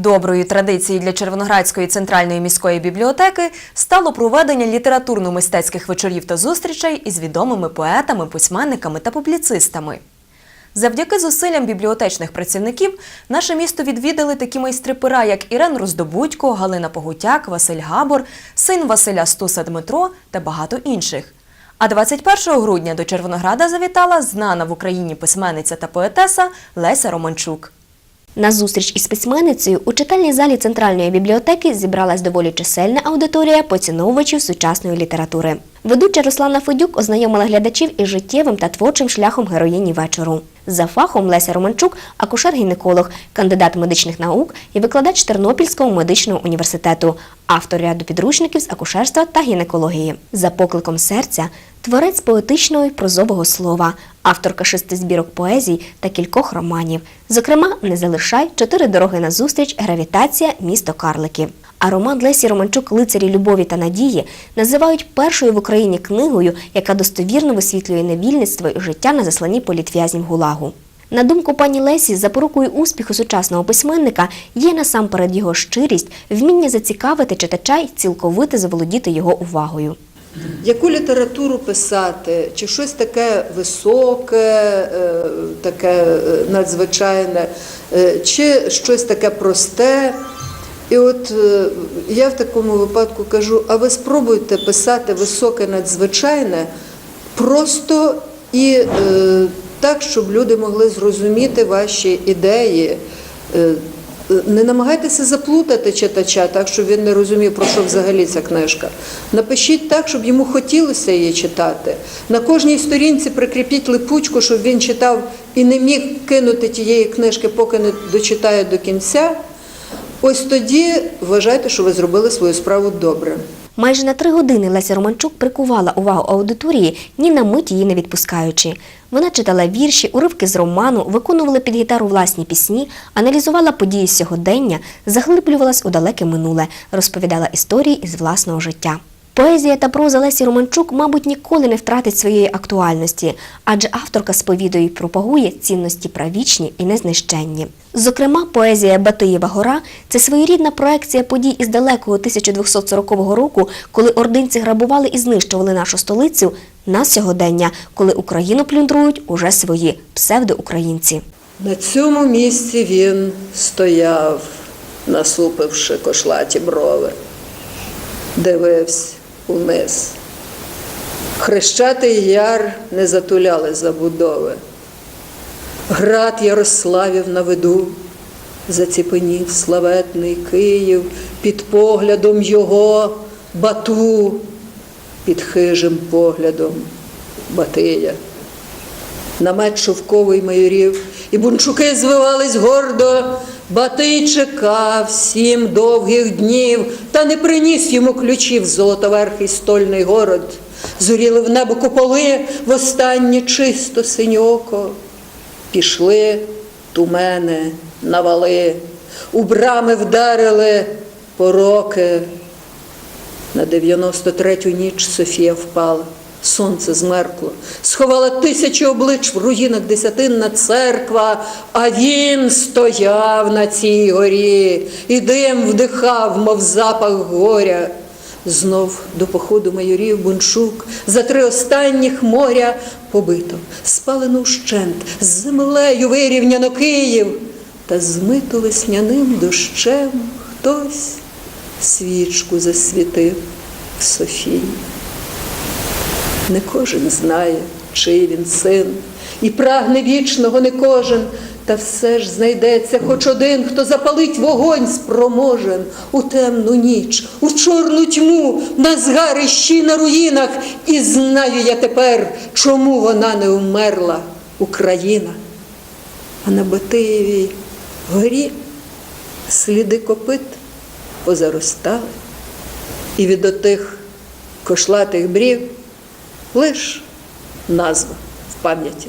Доброю традицією для Червоноградської центральної міської бібліотеки стало проведення літературно-мистецьких вечорів та зустрічей із відомими поетами, письменниками та публіцистами. Завдяки зусиллям бібліотечних працівників наше місто відвідали такі майстри пера, як Ірен Роздобудько, Галина Погутяк, Василь Габор, син Василя Стуса Дмитро та багато інших. А 21 грудня до Червонограда завітала знана в Україні письменниця та поетеса Леся Романчук. На зустріч із письменницею у читальній залі центральної бібліотеки зібралась доволі чисельна аудиторія поціновувачів сучасної літератури. Ведуча Руслана Федюк ознайомила глядачів із життєвим та творчим шляхом героїні вечору. За фахом Леся Романчук акушер-гінеколог, кандидат медичних наук і викладач Тернопільського медичного університету, автор ряду підручників з акушерства та гінекології. За покликом серця творець поетичного і прозового слова, авторка шести збірок поезій та кількох романів. Зокрема, не залишай чотири дороги на зустріч, гравітація, місто Карлики. А роман Лесі Романчук Лицарі любові та надії називають першою в Україні книгою, яка достовірно висвітлює невільництво і життя на засланні політв'язнів Гулагу. На думку пані Лесі, запорукою успіху сучасного письменника є насамперед його щирість, вміння зацікавити читача й цілковито заволодіти його увагою. Яку літературу писати, чи щось таке високе, е, таке е, надзвичайне, е, чи щось таке просте. І от я в такому випадку кажу: а ви спробуйте писати високе надзвичайне просто і так, щоб люди могли зрозуміти ваші ідеї. Не намагайтеся заплутати читача, так щоб він не розумів, про що взагалі ця книжка. Напишіть так, щоб йому хотілося її читати. На кожній сторінці прикріпіть липучку, щоб він читав і не міг кинути тієї книжки, поки не дочитає до кінця. Ось тоді вважайте, що ви зробили свою справу добре. Майже на три години Леся Романчук прикувала увагу аудиторії, ні на мить її не відпускаючи. Вона читала вірші, уривки з роману, виконувала під гітару власні пісні, аналізувала події сьогодення, заглиблювалась у далеке минуле, розповідала історії із власного життя. Поезія та проза Лесі Романчук, мабуть, ніколи не втратить своєї актуальності, адже авторка сповідує і пропагує цінності правічні і незнищенні. Зокрема, поезія Батиєва гора це своєрідна проекція подій із далекого 1240 року, коли ординці грабували і знищували нашу столицю, на сьогодення, коли Україну плюндрують уже свої псевдоукраїнці. На цьому місці він стояв, насупивши кошлаті брови, дивився униз. Хрещатий яр не затуляли забудови. Град Ярославів на виду, заціпенів славетний Київ під поглядом його бату, під хижим поглядом Батия намет шовковий майорів, і бунчуки звивались гордо, чекав сім довгих днів, та не приніс йому ключів золотоверхий стольний город. Зоріли в небо куполи, востаннє чисто синьоко. Пішли тумени, навали, у брами вдарили пороки. На 93-ю ніч Софія впала, сонце змеркло, сховала тисячі облич в руїнах десятинна церква, а він стояв на цій горі і дим вдихав, мов запах горя. Знов до походу майорів бунчук за три останніх моря побито, спалено вщент, з землею вирівняно Київ, та змито весняним дощем хтось свічку засвітив в Софії. Не кожен знає, чий він син, і прагне вічного не кожен, та все ж знайдеться хоч один, хто запалить вогонь спроможен у темну ніч, у чорну тьму, на згарищі на руїнах, і знаю я тепер, чому вона не вмерла, Україна. А на Батиєвій горі сліди копит позаростали, і від отих кошлатих брів лиш назва в пам'яті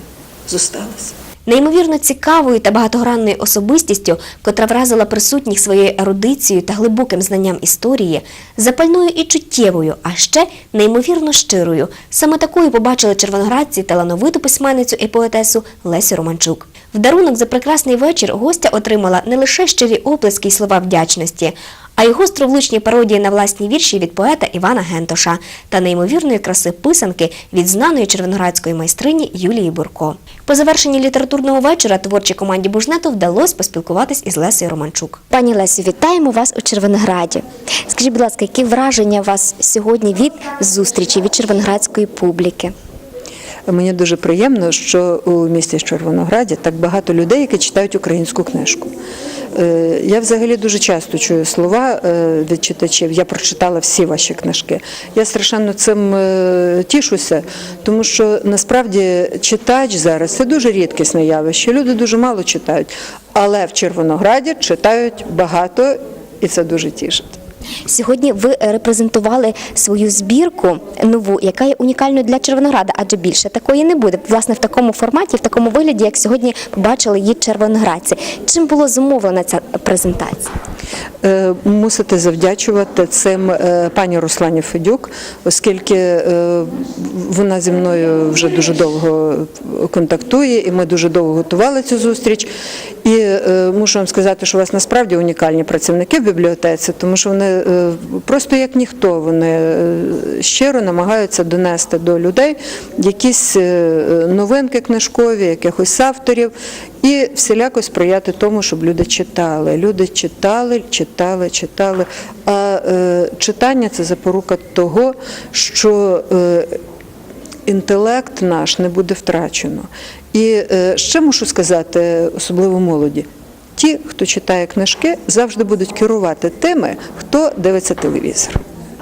зосталася. Неймовірно цікавою та багатогранною особистістю, котра вразила присутніх своєю ерудицією та глибоким знанням історії, запальною і чуттєвою, а ще неймовірно щирою. Саме такою побачили червоноградці талановиту письменницю і поетесу Лесю Романчук. В дарунок за прекрасний вечір гостя отримала не лише щирі оплески й слова вдячності, а й гостро влучні пародії на власні вірші від поета Івана Гентоша та неймовірної краси писанки від знаної червоноградської майстрині Юлії Бурко. По завершенні літературного вечора творчій команді Бужнету вдалося поспілкуватись із Лесею Романчук. Пані Лесю, вітаємо вас у Червонограді. Скажіть, будь ласка, які враження у вас сьогодні від зустрічі від червоноградської публіки? Мені дуже приємно, що у місті Червонограді так багато людей, які читають українську книжку. Е, Я взагалі дуже часто чую слова е, від читачів. Я прочитала всі ваші книжки. Я страшенно цим е, тішуся, тому що насправді читач зараз це дуже рідкісне явище. Люди дуже мало читають, але в Червонограді читають багато, і це дуже тішить. Сьогодні ви репрезентували свою збірку нову, яка є унікальною для Червонограда, адже більше такої не буде. Власне, в такому форматі, в такому вигляді, як сьогодні побачили її червоноградці. Чим було зумовлена ця презентація? Е, Мусите завдячувати цим е, пані Руслані Федюк, оскільки е, вона зі мною вже дуже довго контактує, і ми дуже довго готували цю зустріч. І е, мушу вам сказати, що у вас насправді унікальні працівники в бібліотеці, тому що вони е, просто як ніхто, вони е, щиро намагаються донести до людей якісь е, новинки книжкові, якихось авторів. І всіляко сприяти тому, щоб люди читали. Люди читали, читали, читали. А е, читання це запорука того, що е, інтелект наш не буде втрачено. І е, ще мушу сказати, особливо молоді. Ті, хто читає книжки, завжди будуть керувати тими, хто дивиться телевізор.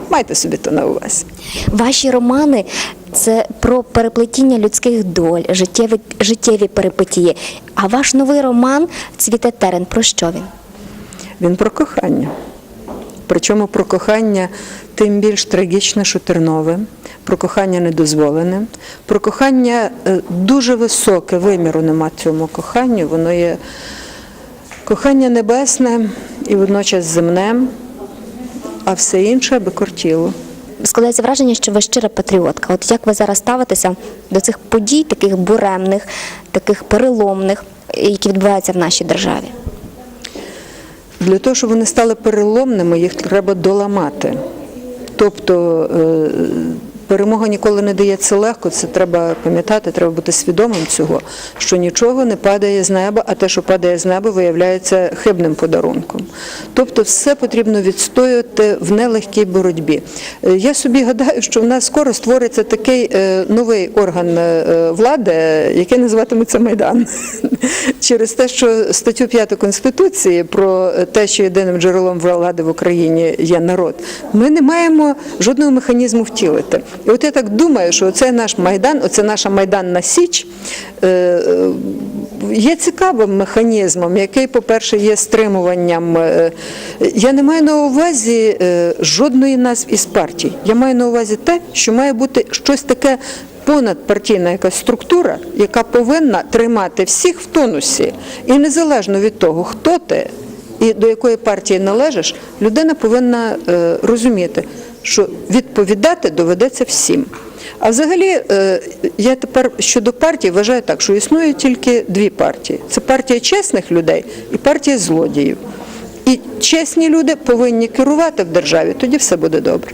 Майте собі то на увазі. Ваші романи це про переплетіння людських доль, життєві, життєві перипетії. А ваш новий роман Цвіте терен. Про що він? Він про кохання. Причому про кохання тим більш трагічне, що тернове, про кохання недозволене, про кохання е, дуже високе, виміру нема цьому коханню, воно є кохання небесне і водночас земне, а все інше аби кортіло. Складається враження, що ви щира патріотка. От як ви зараз ставитеся до цих подій, таких буремних, таких переломних, які відбуваються в нашій державі? Для того, щоб вони стали переломними, їх треба доламати. Тобто е, перемога ніколи не дається легко, це треба пам'ятати, треба бути свідомим цього, що нічого не падає з неба, а те, що падає з неба, виявляється хибним подарунком. Тобто все потрібно відстоювати в нелегкій боротьбі. Е, Я собі гадаю, що в нас скоро створиться такий е, новий орган е, влади, який називатиметься Майдан. Через те, що статтю 5 Конституції про те, що єдиним джерелом влади в Україні є народ, ми не маємо жодного механізму втілити. І от я так думаю, що оце наш майдан, оце наша майданна січ. е, е, Є цікавим механізмом, який, по-перше, є стримуванням. е, Я не маю на увазі жодної назв із партій. Я маю на увазі те, що має бути щось таке понадпартійна якась структура, яка повинна тримати всіх в тонусі. І незалежно від того, хто ти і до якої партії належиш, людина повинна розуміти, що відповідати доведеться всім. А взагалі, е, я тепер щодо партії вважаю так, що існує тільки дві партії: це партія чесних людей і партія злодіїв. І чесні люди повинні керувати в державі, тоді все буде добре.